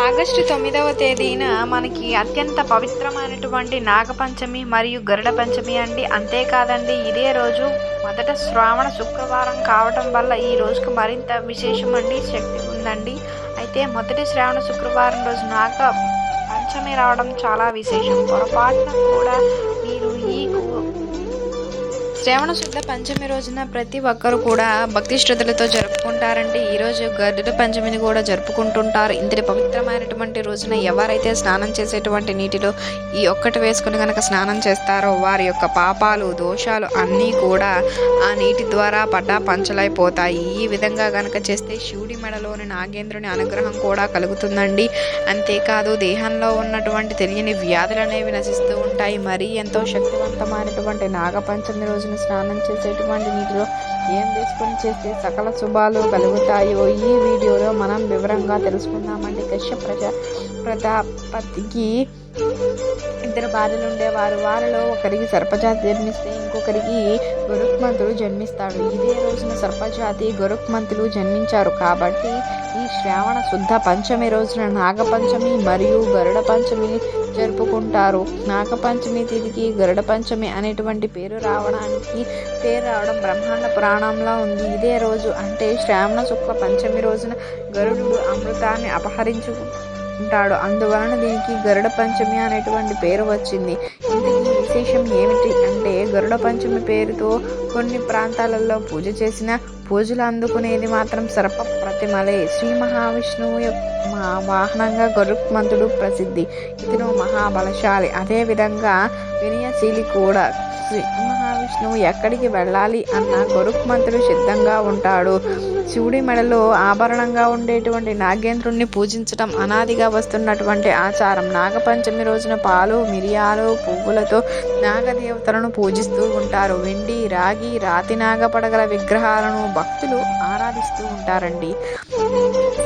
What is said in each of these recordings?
August తొమ్మిదవ తేదీన మనకి అత్యంత పవిత్రమైనటువంటి నాగపంచమి మరియు గరుడ పంచమి అండి. అంతేకాదండి ఇదే రోజు మొదట శ్రావణ శుక్రవారం కావటం వల్ల ఈ రోజుకు మరింత విశేషం అండి శక్తి ఉందండి. అయితే మొదటి శ్రావణ శుక్రవారం రోజు నాగ పంచమి రావడం చాలా విశేషం. పొరపాటున కూడా మీరు ఈ శ్రావణ శుద్ధ పంచమి రోజున ప్రతి ఒక్కరు కూడా భక్తి శ్రద్ధలతో జరుపుకుంటారండి. ఈరోజు గరుడ పంచమిని కూడా జరుపుకుంటుంటారు. ఇంతటి పవిత్రమైనటువంటి రోజున ఎవరైతే స్నానం చేసేటువంటి నీటిలో ఈ ఒక్కటి వేసుకుని కనుక స్నానం చేస్తారో వారి యొక్క పాపాలు దోషాలు అన్నీ కూడా ఆ నీటి ద్వారా పడ్డా పంచలైపోతాయి. ఈ విధంగా కనుక చేస్తే శివుడి మెడలోని నాగేంద్రుని అనుగ్రహం కూడా కలుగుతుందండి. అంతేకాదు దేహంలో ఉన్నటువంటి తెలియని వ్యాధులు అనేవి నశిస్తూ ఉంటాయి. మరీ ఎంతో శక్తివంతమైనటువంటి నాగపంచమి రోజున స్నానం చేసేటువంటి నీటిలో ఏం వేసుకొని చేస్తే సకల శుభాలు కలుగుతాయో ఈ వీడియోలో మనం వివరంగా తెలుసుకుందామండి. కశ్యప్ ప్రజా ప్రజాపతికి ఇద్దరు భార్యలు ఉండేవారు. వారిలో ఒకరికి సర్పజాతి జన్మిస్తే ఇంకొకరికి గరుక్మంతుడు జన్మిస్తాడు. ఇదే రోజున సర్పజాతి గరుక్మంతులు జన్మించారు. కాబట్టి ఈ శ్రావణ శుద్ధ పంచమి రోజున నాగపంచమి మరియు గరుడ పంచమి జరుపుకుంటారు. నాగపంచమి తిథికి గరుడ పంచమి అనేటువంటి పేరు రావడానికి పేరు రావడం బ్రహ్మాండ పురాణంలో ఉంది. ఇదే రోజు అంటే శ్రావణ శుక్ల పంచమి రోజున గరుడు అమృతాన్ని అపహరించు ఉంటాడు అందువలన దీనికి గరుడ పంచమి అనేటువంటి పేరు వచ్చింది. ఇంతకీ విశేషం ఏమిటి అంటే గరుడ పంచమి పేరుతో కొన్ని ప్రాంతాలలో పూజ చేసిన పూజలు అందుకునేది మాత్రం సర్ప ప్రతిమలే. శ్రీ మహావిష్ణువు వాహనంగా గరుత్మంతుడు ప్రసిద్ధి. ఇతను మహాబలశాలి. అదేవిధంగా వినయశీలి కూడా. శ్రీ మహావిష్ణువు ఎక్కడికి వెళ్ళాలి అన్న గరుత్మంతుడు సిద్ధంగా ఉంటాడు. శివుడి మెడలో ఆభరణంగా ఉండేటువంటి నాగేంద్రుణ్ణి పూజించడం అనాదిగా వస్తున్నటువంటి ఆచారం. నాగపంచమి రోజున పాలు మిరియాలు పువ్వులతో నాగదేవతలను పూజిస్తూ ఉంటారు. వెండి రాగి రాతి నాగపడగల విగ్రహాలను భక్తులు ఆరాధిస్తూ ఉంటారండి.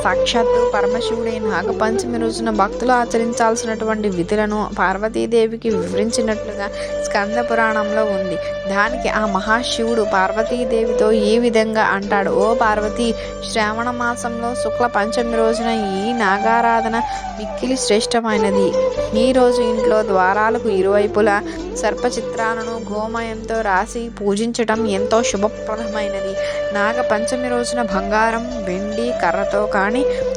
సాక్షాత్తు పరమశివుడే నాగపంచమి రోజున భక్తులు ఆచరించాల్సినటువంటి విధులను పార్వతీదేవికి వివరించినట్లుగా స్కంద పురాణంలో ఉంది. దానికి ఆ మహాశివుడు పార్వతీదేవితో ఈ విధంగా అంటాడు. ఓ పార్వతి శ్రావణ మాసంలో శుక్ల పంచమి రోజున ఈ నాగారాధన మిక్కిలి శ్రేష్టమైనది. ఈ రోజు ఇంట్లో ద్వారాలకు ఇరువైపులా సర్పచిత్రాలను గోమయంతో రాసి పూజించటం ఎంతో శుభప్రదమైనది. నాగ పంచమి రోజున బంగారం వెండి కర్రతో కానీ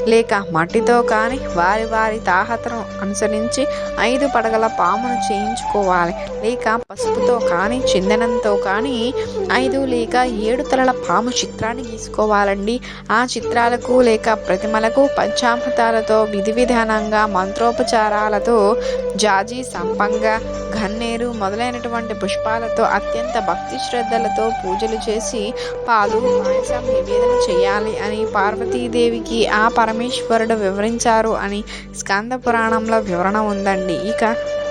లేక మట్టితో కానీ వారి వారి తాహతను అనుసరించి ఐదు పడగల పామును చేయించుకోవాలి. లేక పసుపుతో కానీ చందనంతో కానీ ఐదు లేక ఏడు తలల పాము చిత్రాన్ని గీసుకోవాలండి. ఆ చిత్రాలకు లేక ప్రతిమలకు పంచామృతాలతో విధి విధానంగా మంత్రోపచారాలతో జాజి సంపంగా గన్నేరు మొదలైనటువంటి పుష్పాలతో అత్యంత భక్తి శ్రద్ధలతో పూజలు చేసి పాలు పాయసం నివేదన చేయాలి అని పార్వతీదేవికి ఆ పరమేశ్వరుడు వివరించారు అని స్కంద పురాణంలో వివరణ ఉందండి. ఇక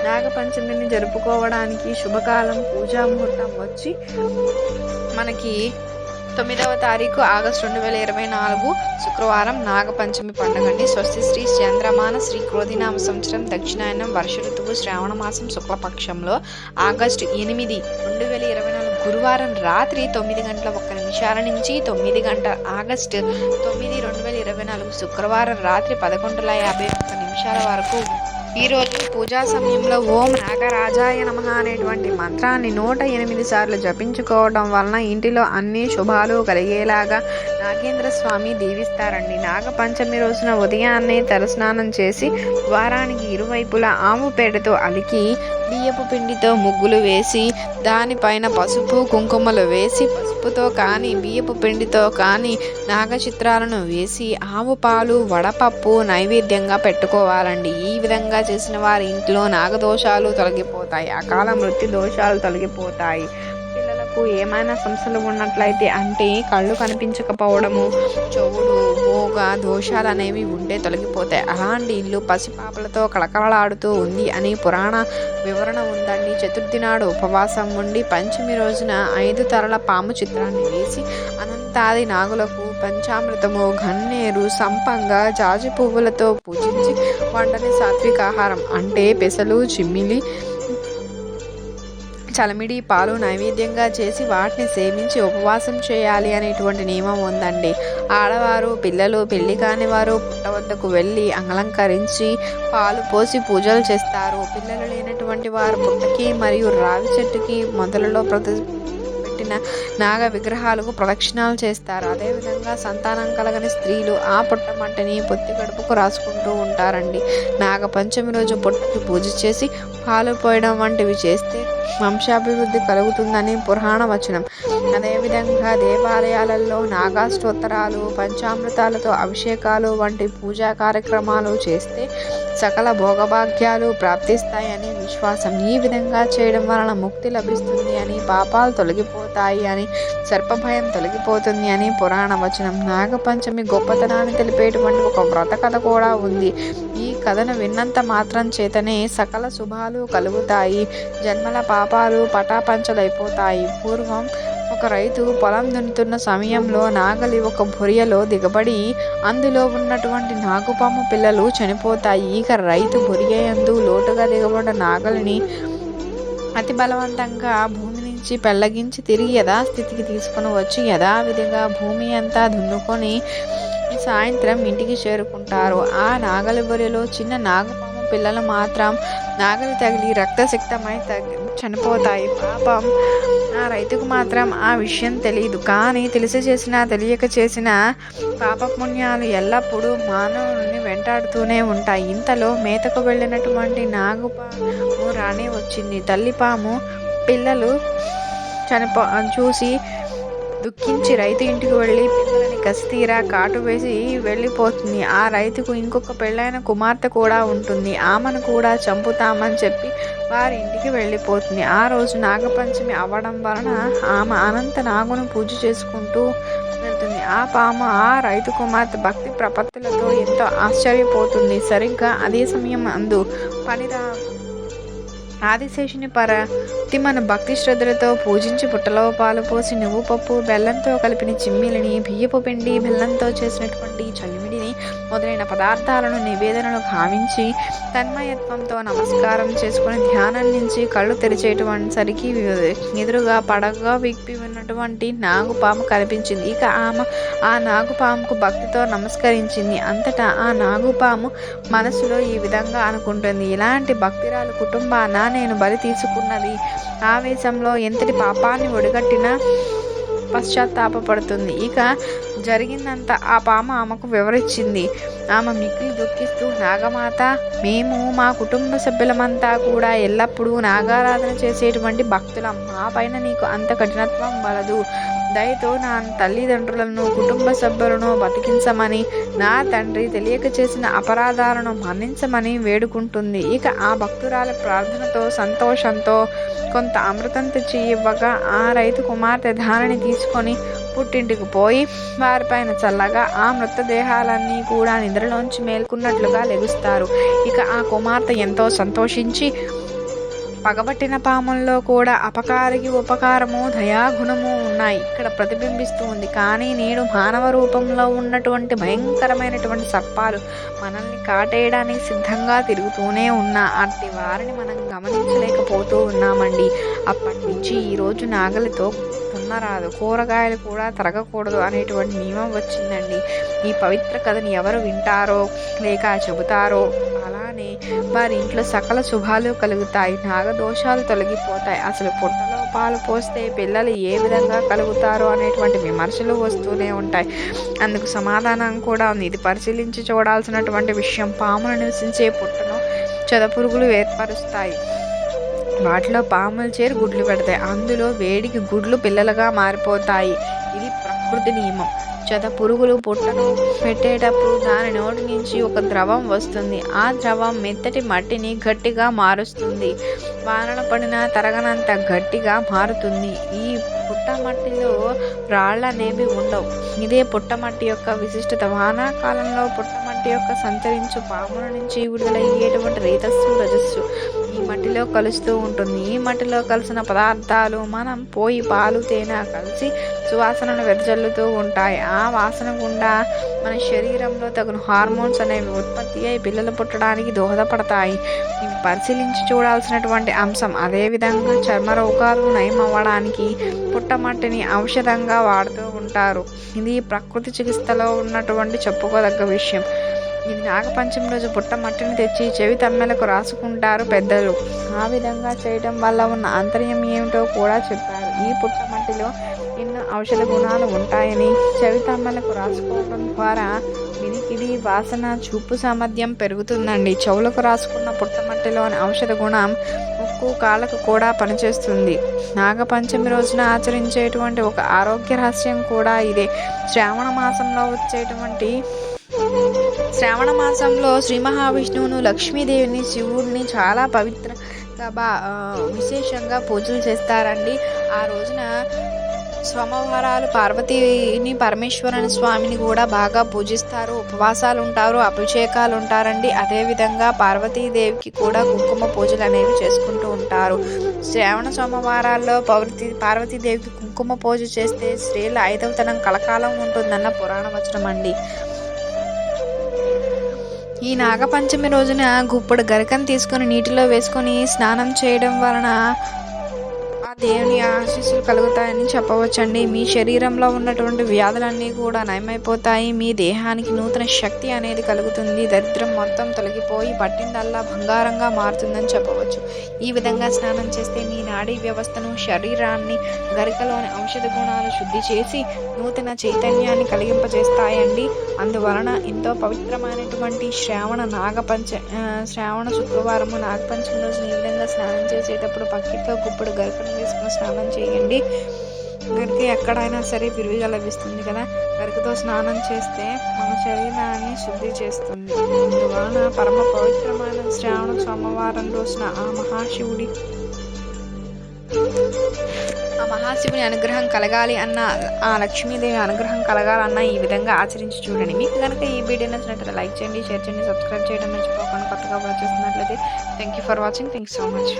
నాగపంచమిని జరుపుకోవడానికి శుభకాలం పూజా ముహూర్తం వచ్చి మనకి తొమ్మిదవ తారీఖు ఆగస్టు రెండు వేల ఇరవై నాలుగు శుక్రవారం నాగపంచమి పండుగండి. స్వస్తి శ్రీ చంద్రమాన శ్రీ క్రోధినామ సంవత్సరం దక్షిణాయనం వర్ష ఋతువు శ్రావణ మాసం శుక్లపక్షంలో ఆగస్టు ఎనిమిది రెండు వేల ఇరవై నాలుగు గురువారం రాత్రి తొమ్మిది గంటల ఒక్క నిమిషాల నుంచి తొమ్మిది గంటల ఆగస్టు తొమ్మిది రెండు వేల ఇరవై నాలుగు శుక్రవారం రాత్రి పదకొండుల యాభై ఒక్క నిమిషాల వరకు ఈరోజు పూజా సమయంలో ఓం నాగరాజాయ నమ అనేటువంటి మంత్రాన్ని నూట ఎనిమిది సార్లు జపించుకోవడం వలన ఇంటిలో అన్ని శుభాలు కలిగేలాగా నాగేంద్ర స్వామి దీవిస్తారండి. నాగపంచమి రోజున ఉదయాన్నే తలస్నానం చేసి ద్వారానికి ఇరువైపులా ఆవు పేడతో అలికి బియ్యపు పిండితో ముగ్గులు వేసి దానిపైన పసుపు కుంకుమలు వేసి పసుపుతో కానీ బియ్యపు పిండితో కానీ నాగ చిత్రాలను వేసి ఆవు పాలు వడపప్పు నైవేద్యంగా పెట్టుకోవాలండి. ఈ విధంగా చేసిన వారి ఇంట్లో నాగదోషాలు తొలగిపోతాయి. అకాల మృత్యు దోషాలు తొలగిపోతాయి. పిల్లలకు ఏమైనా సమస్యలు ఉన్నట్లయితే అంటే కళ్ళు కనిపించకపోవడము చెవుడు మోగ దోషాలు అనేవి ఉంటే తొలగిపోతాయి. అలాంటి ఇల్లు పసిపాపలతో కళకళలాడుతూ ఉంది అని పురాణ వివరణ ఉందండి. చతుర్థి నాడు ఉపవాసం ఉండి పంచమి రోజున ఐదు తరల పాము చిత్రాన్ని వేసి అనంతాది నాగులకు పంచామృతము గన్నేరు సంపంగ జాజి పువ్వులతో పూజించి వండని సాత్విక ఆహారం అంటే పెసలు చిమ్మిలి చలమిడి పాలు నైవేద్యంగా చేసి వాటిని సేవించి ఉపవాసం చేయాలి అనేటువంటి నియమం ఉందండి. ఆడవారు పిల్లలు పెళ్ళి కాని వారు పుట్ట వద్దకు వెళ్ళి అలంకరించి పాలు పోసి పూజలు చేస్తారు. పిల్లలు లేనటువంటి వారు పుట్టకి మరియు రావి చెట్టుకి మొదలలో ప్రతి పెట్టిన నాగ విగ్రహాలకు ప్రదక్షిణాలు చేస్తారు. అదేవిధంగా సంతానం కలగని స్త్రీలు ఆ పుట్టమట్టని పొత్తి గడుపుకు రాసుకుంటూ ఉంటారండి. నాగ పంచమి రోజు పొట్టుకి పూజ చేసి పాలు పోయడం వంటివి చేస్తే వంశాభివృద్ధి కలుగుతుందని పురాణ వచనం. అదేవిధంగా దేవాలయాలలో నాగాష్టోత్తరాలు పంచామృతాలతో అభిషేకాలు వంటి పూజా కార్యక్రమాలు చేస్తే సకల భోగభాగ్యాలు ప్రాప్తిస్తాయని విశ్వాసం ఈ విధంగా చేయడం వలన ముక్తి లభిస్తుంది అని పాపాలు తొలగిపోతాయి అని సర్పభయం తొలగిపోతుంది అని పురాణ వచనం. నాగపంచమి గొప్పతనాన్ని తెలిపేటువంటి ఒక వ్రత కథ కూడా ఉంది. ఈ కథను విన్నంత మాత్రం చేతనే సకల శుభాలు కలుగుతాయి. జన్మల పాపాలు పటాపంచలైపోతాయి. పూర్వం ఒక రైతు పొలం దున్నుతున్న సమయంలో నాగలి ఒక బొరియలో దిగబడి అందులో ఉన్నటువంటి నాగుపాము పిల్లలు చనిపోతాయి. ఇక రైతు బొరియందు లోటుగా దిగబడిన నాగలిని అతి బలవంతంగా భూమి నుంచి పెళ్ళగించి తిరిగి యథాస్థితికి తీసుకుని వచ్చి యథావిధిగా భూమి అంతా దున్నుకొని సాయంత్రం ఇంటికి చేరుకుంటారు. ఆ నాగలి బొరియలో చిన్న నాగపాము పిల్లలు మాత్రం నాగలి తగిలి రక్తసిక్తమై తగ్గి చనిపోతాయి. పాపం ఆ రైతుకు మాత్రం ఆ విషయం తెలియదు కానీ తెలిసి చేసినా తెలియక చేసిన పాపపుణ్యాలు ఎల్లప్పుడూ మానవుని వెంటాడుతూనే ఉంటాయి. ఇంతలో మేతకు వెళ్ళినటువంటి నాగుపాము రాణి వచ్చింది. తల్లిపాము పిల్లలు చనిపో చూసి దుఃఖించి రైతు ఇంటికి వెళ్ళి పిల్లలని కసితీరా కాటు వేసి వెళ్ళిపోతుంది. ఆ రైతుకు ఇంకొక పెళ్ళైన కుమార్తె కూడా ఉంటుంది. ఆమెను కూడా చంపుతామని చెప్పి వారి ఇంటికి వెళ్ళిపోతుంది. ఆ రోజు నాగపంచమి అవ్వడం వలన ఆమె అనంత నాగును పూజ చేసుకుంటూ వెళ్తుంది. ఆ పాము ఆ రైతు కుమార్తె భక్తి ప్రపత్తులతో ఎంతో ఆశ్చర్యపోతుంది. సరిగ్గా అదే సమయం అందు పనిరా ఆదిశేషుని పర భక్తి మన భక్తి శ్రద్ధలతో పూజించి పుట్టలో పాలు పోసి నువ్వు పప్పు బెల్లంతో కలిపిన చిమ్మిలిని బియ్యపు పిండి బెల్లంతో చేసినటువంటి చలిమిడిని మొదలైన పదార్థాలను నివేదనలు భావించి తన్మయత్వంతో నమస్కారం చేసుకుని ధ్యానం నుంచి కళ్ళు తెరిచేటువంటి సరికి ఎదురుగా పడగా విప్పి ఉన్నటువంటి నాగుపాము కనిపించింది. ఇక ఆమె ఆ నాగుపాముకు భక్తితో నమస్కరించింది. అంతటా ఆ నాగుపాము మనసులో ఈ విధంగా అనుకుంటుంది. ఇలాంటి భక్తిరాలు కుటుంబాన నేను బలి తీసుకున్నది ఆవేశంలో ఎంతటి పాపాన్ని ఒడిగట్టినా పశ్చాత్తాపడుతుంది ఇక జరిగిందంతా ఆ పామ ఆమెకు వివరించింది ఆమె మిక్కిలి దుఃఖిస్తూ నాగమాత మేము మా కుటుంబ సభ్యులమంతా కూడా ఎల్లప్పుడూ నాగారాధన చేసేటువంటి భక్తులం. మా పైన నీకు అంత కఠినత్వం వలదు. దయతో నా తల్లిదండ్రులను కుటుంబ సభ్యులను బతికించమని నా తండ్రి తెలియక చేసిన అపరాధాలను మన్నించమని వేడుకుంటుంది. ఇక ఆ భక్తురాల ప్రార్థనతో సంతోషంతో కొంత అమృతం తెచ్చి ఇవ్వగా ఆ రైతు కుమార్తె ధారని తీసుకొని పుట్టింటికి పోయి వారిపైన చల్లగా ఆ మృతదేహాలన్నీ కూడా నిద్రలోంచి మేల్కున్నట్లుగా లెగుస్తారు. ఇక ఆ కుమార్తె ఎంతో సంతోషించి పగబట్టిన పాముల్లో కూడా అపకారికి ఉపకారము దయాగుణము ఉన్నాయి. ఇక్కడ ప్రతిబింబిస్తూ ఉంది. కానీ నేడు మానవ రూపంలో ఉన్నటువంటి భయంకరమైనటువంటి సర్పాలు మనల్ని కాటేయడానికి సిద్ధంగా తిరుగుతూనే ఉన్నా. అట్టి వారిని మనం గమనించలేకపోతూ ఉన్నామండి. అప్పటి నుంచి ఈరోజు నాగలితో రాదు కూరగాయలు కూడా తరగకూడదు అనేటువంటి నియమం వచ్చిందండి. ఈ పవిత్ర కథని ఎవరు వింటారో లేక చెబుతారో అలానే వారి ఇంట్లో సకల శుభాలు కలుగుతాయి. నాగదోషాలు తొలగిపోతాయి. అసలు పుట్టలో పాలు పోస్తే పిల్లలు ఏ విధంగా కలుగుతారో అనేటువంటి విమర్శలు వస్తూనే ఉంటాయి. అందుకు సమాధానం కూడా ఉంది. ఇది పరిశీలించి చూడాల్సినటువంటి విషయం. పాములు నివసించే పుట్టను చెదపురుగులు ఏర్పరుస్తాయి. వాటిలో పాములు చేరి గుడ్లు పెడతాయి. అందులో వేడికి గుడ్లు పిల్లలుగా మారిపోతాయి. ఇది ప్రకృతి నియమం. చెద పురుగులు పుట్టను పెట్టేటప్పుడు దాని నోటి నుంచి ఒక ద్రవం వస్తుంది. ఆ ద్రవం మెత్తటి మట్టిని గట్టిగా మారుస్తుంది. వానలు పడిన తరగనంత గట్టిగా మారుతుంది. ఈ పుట్టమట్టిలో రాళ్ళు అనేవి ఉండవు. ఇదే పుట్టమట్టి యొక్క విశిష్టత. వానాకాలంలో పుట్టమట్టి యొక్క సంచరించు పాముల నుంచి విడుదలయ్యేటువంటి రేతస్సు రజస్సు. మట్టిలో కలుస్తూ ఉంటుంది. ఈ మట్టిలో కలిసిన పదార్థాలు మనం పోయి పాలు తేనె కలిసి సువాసనను వెదజల్లుతూ ఉంటాయి. ఆ వాసన గుండా మన శరీరంలో తగిన హార్మోన్స్ అనేవి ఉత్పత్తి అయి పిల్లలు పుట్టడానికి దోహదపడతాయి. ఇవి పరిశీలించి చూడాల్సినటువంటి అంశం. అదేవిధంగా చర్మ రోగాలు నయం అవ్వడానికి పుట్టమట్టిని ఔషధంగా వాడుతూ ఉంటారు. ఇది ప్రకృతి చికిత్సలో ఉన్నటువంటి చెప్పుకోదగ్గ విషయం. ఇది నాగపంచమి రోజు పుట్టమట్టిని తెచ్చి చెవి తమ్మెలకు రాసుకుంటారు పెద్దలు. ఆ విధంగా చేయడం వల్ల ఉన్న అంతర్యం ఏమిటో కూడా చెప్పారు. ఈ పుట్టమట్టిలో ఎన్నో ఔషధ గుణాలు ఉంటాయని చెవి తమ్మెలకు రాసుకోవడం ద్వారా వినికిడి వాసన చూపు సామర్థ్యం పెరుగుతుందండి. చెవులకు రాసుకున్న పుట్టమట్టిలోని ఔషధ గుణం ముక్కు కాళ్ళకు కూడా పనిచేస్తుంది. నాగపంచమి రోజున ఆచరించేటువంటి ఒక ఆరోగ్య రహస్యం కూడా ఇదే. శ్రావణ మాసంలో వచ్చేటువంటి శ్రావణ మాసంలో శ్రీ మహావిష్ణువును లక్ష్మీదేవిని శివుడిని చాలా పవిత్రంగా బా విశేషంగా పూజలు చేస్తారండి. ఆ రోజున సోమవారాలు పార్వతీని పరమేశ్వరుని స్వామిని కూడా బాగా పూజిస్తారు. ఉపవాసాలు ఉంటారు అభిషేకాలు ఉంటారండి. అదేవిధంగా పార్వతీదేవికి కూడా కుంకుమ పూజలు అనేవి చేసుకుంటూ ఉంటారు. శ్రావణ సోమవారాల్లో పౌర్తి పార్వతీదేవికి కుంకుమ పూజ చేస్తే స్త్రీల ఐదవతనం కలకాలం ఉంటుందన్న పురాణ వచనం అండి ఈ నాగపంచమి రోజున గుప్పడు గరికను తీసుకొని నీటిలో వేసుకొని స్నానం చేయడం వలన దేవుని ఆశీస్సులు కలుగుతాయని చెప్పవచ్చండి. మీ శరీరంలో ఉన్నటువంటి వ్యాధులన్నీ కూడా నయమైపోతాయి. మీ దేహానికి నూతన శక్తి అనేది కలుగుతుంది. దరిద్రం మొత్తం తొలగిపోయి పట్టిందల్లా బంగారంగా మారుతుందని చెప్పవచ్చు. ఈ విధంగా స్నానం చేస్తే మీ నాడీ వ్యవస్థను శరీరాన్ని గరికలోని ఔషధ గుణాలు శుద్ధి చేసి నూతన చైతన్యాన్ని కలిగింపజేస్తాయండి. అందువలన ఎంతో పవిత్రమైనటువంటి శ్రావణ నాగపంచ శ్రావణ శుక్రవారము నాగపంచమి రోజున ఈ విధంగా స్నానం చేసేటప్పుడు పక్కిట్లో గుప్పుడు గరికను వేసుకుని స్నానం చేయండి. గరికి ఎక్కడైనా సరే విరివిగా లభిస్తుంది కదా. గరికతో స్నానం చేస్తే మన శరీరాన్ని శుద్ధి చేస్తుంది. అందువలన పరమ పవిత్రమైన శ్రావణ సోమవారం రోజున ఆ మహాశివుడి ఆ మహాశివుని అనుగ్రహం కలగాలి అన్న ఆ లక్ష్మీదేవి అనుగ్రహం కలగాలన్న ఈ విధంగా ఆచరించి చూడండి. మీకు కనుక ఈ వీడియో నచ్చినట్లయితే లైక్ చేయండి షేర్ చేయండి సబ్స్క్రైబ్ చేయడం మర్చిపోకుండా కొత్తగా వచ్చేస్తున్నట్లయితే thank you for watching thank so much